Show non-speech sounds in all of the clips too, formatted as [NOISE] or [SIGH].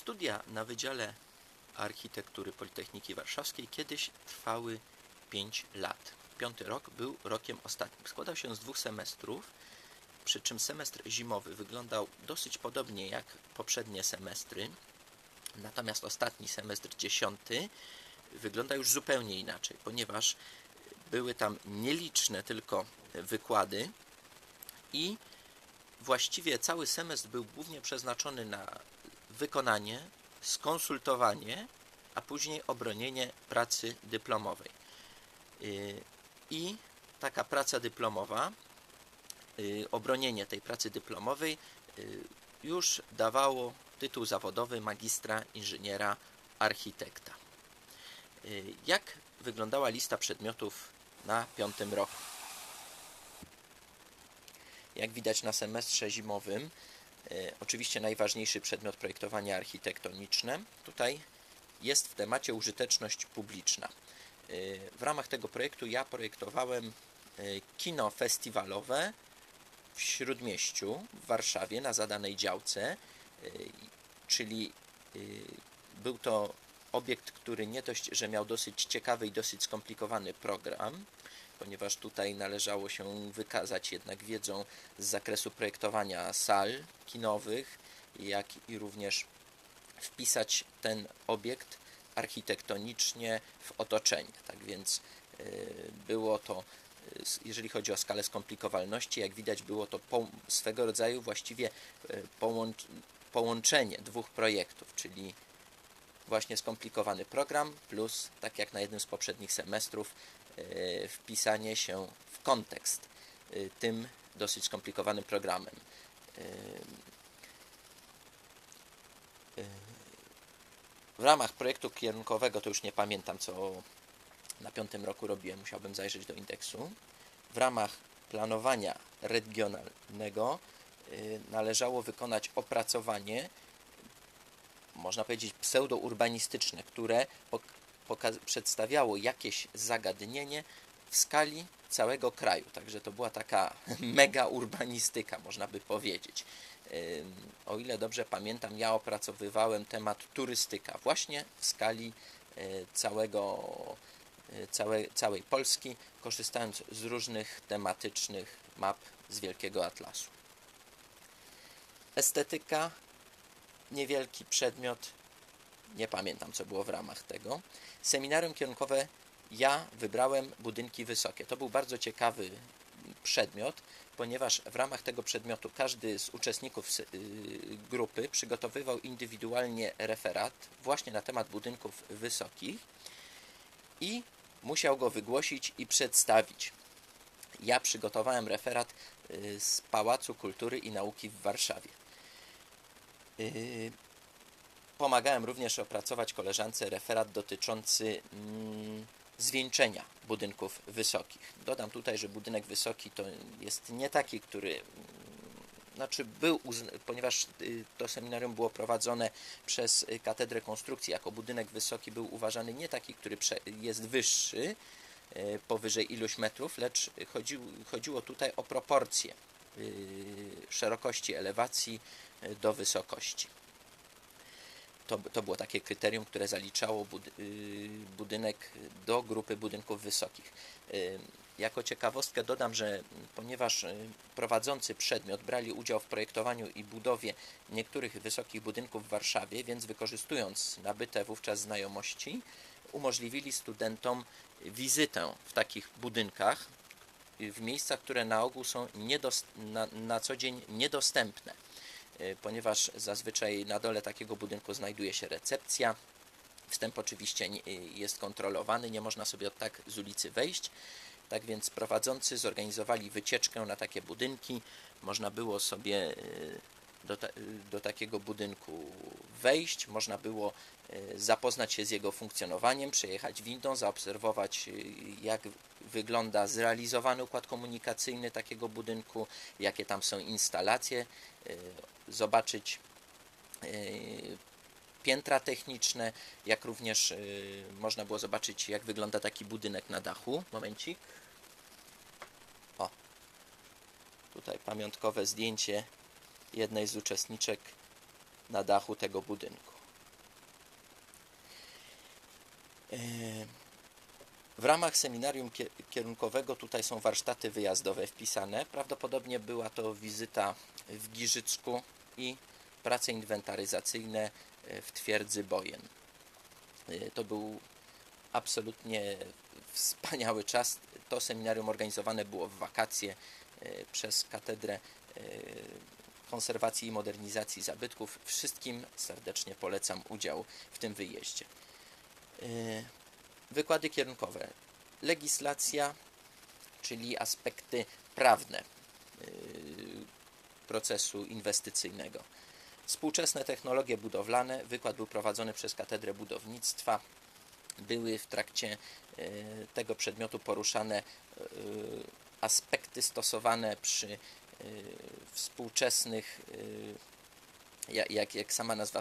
Studia na Wydziale Architektury Politechniki Warszawskiej kiedyś trwały 5 lat. Piąty rok był rokiem ostatnim. Składał się z dwóch semestrów, przy czym semestr zimowy wyglądał dosyć podobnie jak poprzednie semestry, natomiast ostatni semestr, dziesiąty, wygląda już zupełnie inaczej, ponieważ były tam nieliczne tylko wykłady i właściwie cały semestr był głównie przeznaczony na wykonanie, skonsultowanie, a później obronienie pracy dyplomowej. Yy, I taka praca dyplomowa, yy, obronienie tej pracy dyplomowej yy, już dawało tytuł zawodowy magistra inżyniera architekta. Jak wyglądała lista przedmiotów na piątym roku? Jak widać na semestrze zimowym, oczywiście najważniejszy przedmiot projektowania architektoniczne. Tutaj jest w temacie użyteczność publiczna. E, W ramach tego projektu ja projektowałem e, kino festiwalowe w Śródmieściu w Warszawie na zadanej działce, e, czyli e, był to obiekt, który nie dość, że miał dosyć ciekawy i dosyć skomplikowany program, ponieważ tutaj należało się wykazać jednak wiedzą z zakresu projektowania sal kinowych, jak i również wpisać ten obiekt architektonicznie w otoczenie. Tak więc e, było to, s- jeżeli chodzi o skalę skomplikowalności, jak widać, było to swego rodzaju właściwie połącz, połączenie dwóch projektów, czyli właśnie skomplikowany program, plus, tak jak na jednym z poprzednich semestrów, wpisanie się w kontekst e, tym dosyć skomplikowanym programem. E, e, W ramach projektu kierunkowego, to już nie pamiętam, co na piątym roku robiłem, musiałbym zajrzeć do indeksu. W ramach planowania regionalnego e, należało wykonać opracowanie można powiedzieć, pseudourbanistyczne, które przedstawiało jakieś zagadnienie w skali całego kraju. Także to była taka [LAUGHS] mega urbanistyka, można by powiedzieć. O ile dobrze pamiętam, ja opracowywałem temat turystyka właśnie w skali y, całego, y, całe, całej Polski, korzystając z różnych tematycznych map z Wielkiego Atlasu. Estetyka niewielki przedmiot, nie pamiętam co było w ramach tego. Seminarium kierunkowe ja wybrałem budynki wysokie. To był bardzo ciekawy przedmiot, ponieważ w ramach tego przedmiotu każdy z uczestników y, grupy przygotowywał indywidualnie referat właśnie na temat budynków wysokich i musiał go wygłosić i przedstawić. Ja przygotowałem referat y, z Pałacu Kultury i Nauki w Warszawie. Pomagałem również opracować koleżance referat dotyczący mm, zwieńczenia budynków wysokich. Dodam tutaj, że budynek wysoki to jest nie taki, który mm, znaczy był, ponieważ y, to seminarium było prowadzone przez y, Katedrę Konstrukcji, jako budynek wysoki był uważany nie taki, który jest wyższy, y, powyżej iluś metrów, lecz chodził, chodziło tutaj o proporcje szerokości elewacji do wysokości. To, to było takie kryterium, które zaliczało y, budynek do grupy budynków wysokich. Y, Jako ciekawostkę dodam, że ponieważ y, prowadzący przedmiot brali udział w projektowaniu i budowie niektórych wysokich budynków w Warszawie, więc wykorzystując nabyte wówczas znajomości, umożliwili studentom wizytę w takich budynkach, w miejscach, które na ogół są na, na co dzień niedostępne ponieważ zazwyczaj na dole takiego budynku znajduje się recepcja. Wstęp oczywiście y, jest kontrolowany, nie można sobie tak z ulicy wejść. Tak więc prowadzący zorganizowali wycieczkę na takie budynki. Można było sobie y, do, ta, do takiego budynku wejść, można było y, zapoznać się z jego funkcjonowaniem, przejechać windą, zaobserwować y, jak wygląda zrealizowany układ komunikacyjny takiego budynku, jakie tam są instalacje, y, zobaczyć piętra techniczne, jak również można było zobaczyć, jak wygląda taki budynek na dachu. Momencik. O, tutaj pamiątkowe zdjęcie jednej z uczestniczek na dachu tego budynku. W ramach seminarium kie- kierunkowego tutaj są warsztaty wyjazdowe wpisane. Prawdopodobnie była to wizyta w Giżycku i prace inwentaryzacyjne e, w twierdzy Bojen. E, To był absolutnie wspaniały czas. To seminarium organizowane było w wakacje e, przez Katedrę Konserwacji i Modernizacji Zabytków. Wszystkim serdecznie polecam udział w tym wyjeździe. E, Wykłady kierunkowe. Legislacja, czyli aspekty prawne e, procesu inwestycyjnego. Współczesne technologie budowlane. Wykład był prowadzony przez Katedrę Budownictwa. Były w trakcie e, tego przedmiotu poruszane aspekty stosowane przy współczesnych, e, ja- jak, jak sama nazwa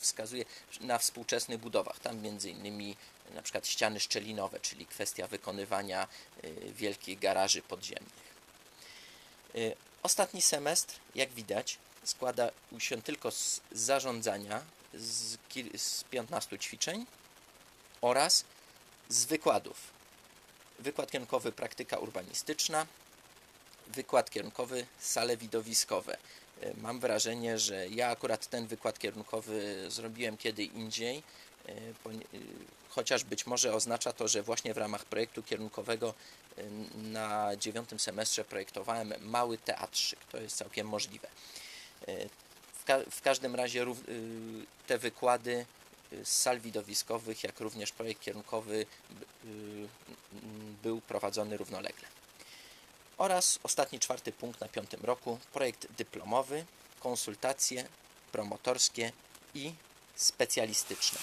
wskazuje, na współczesnych budowach. Tam między innymi na przykład ściany szczelinowe, czyli kwestia wykonywania e, wielkich garaży podziemnych. Ostatni semestr, jak widać, składa się tylko z zarządzania, z, z 15 ćwiczeń oraz z wykładów. Wykład kierunkowy praktyka urbanistyczna, wykład kierunkowy sale widowiskowe. E, Mam wrażenie, że ja akurat ten wykład kierunkowy zrobiłem kiedy indziej, e, e, chociaż być może oznacza to, że właśnie w ramach projektu kierunkowego na dziewiątym semestrze projektowałem mały teatrzyk. To jest całkiem możliwe. W, ka- w każdym razie te wykłady z sal widowiskowych, jak również projekt kierunkowy był prowadzony równolegle. Oraz ostatni, czwarty punkt na piątym roku, projekt dyplomowy, konsultacje promotorskie i specjalistyczne.